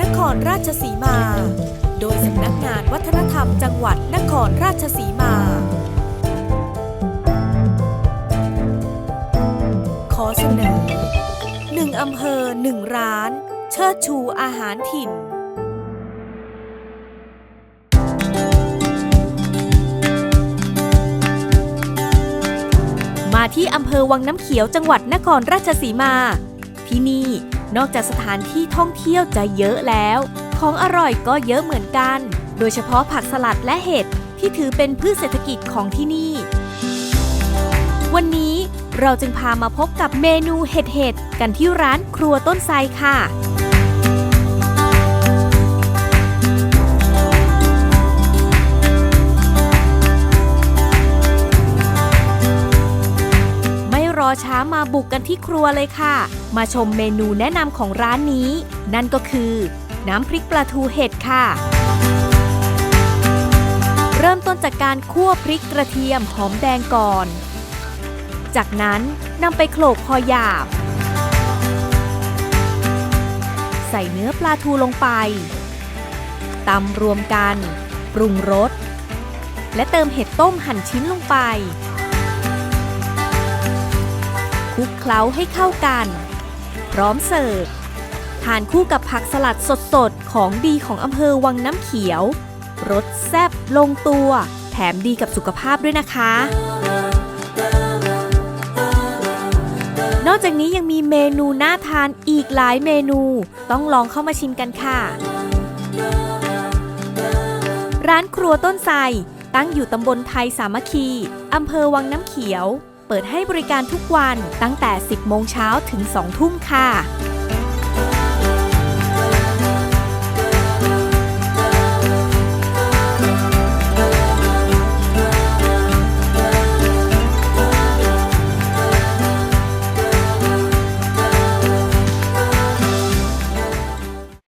นครราชสีมา โดยสำนักงานวัฒนธรรมจังหวัดนครราชสีมา ขอเสนอหนึ่งอำเภอหนึ่งร้าน เชิดชูอาหารถิ่นมาที่อำเภอวังน้ำเขียวจังหวัดนครราชสีมา ที่นี่ นอกจากสถานที่ท่องเที่ยวจะเยอะแล้ว ของอร่อยก็เยอะเหมือนกัน โดยเฉพาะผักสลัดและเห็ดที่ถือเป็นพืชเศรษฐกิจของที่นี่ วันนี้เราจึงพามาพบกับเมนูเห็ดเห็ดกันที่ร้านครัวต้นไทรค่ะ ช้ามาบุกกันที่ครัวเลยค่ะ มาชมเมนูแนะนำของร้านนี้ นั่นก็คือ น้ำพริกปลาทูเห็ดค่ะ เริ่มต้นจากการคั่วพริกกระเทียมหอมแดงก่อน จากนั้นนำไปโขลกพอหยาบ ใส่เนื้อปลาทูลงไปตำรวมกัน ปรุงรส และเติมเห็ดต้มหั่นชิ้นลงไป คลุกเคล้าให้เข้ากัน พร้อมเสิร์ฟทานคู่กับผักสลัดสดๆ ของดีของอำเภอวังน้ำเขียว รสแซ่บลงตัว แถมดีกับสุขภาพด้วยนะคะ นอกจากนี้ยังมีเมนูน่าทานอีกหลายเมนู ต้องลองเข้ามาชิมกันค่ะ ร้านครัวต้นไทรตั้งอยู่ตำบลไทยสามัคคี อำเภอวังน้ำเขียว เปิดให้บริการทุกวันตั้งแต่ 10 โมงเช้าถึง 2 ทุ่มค่ะ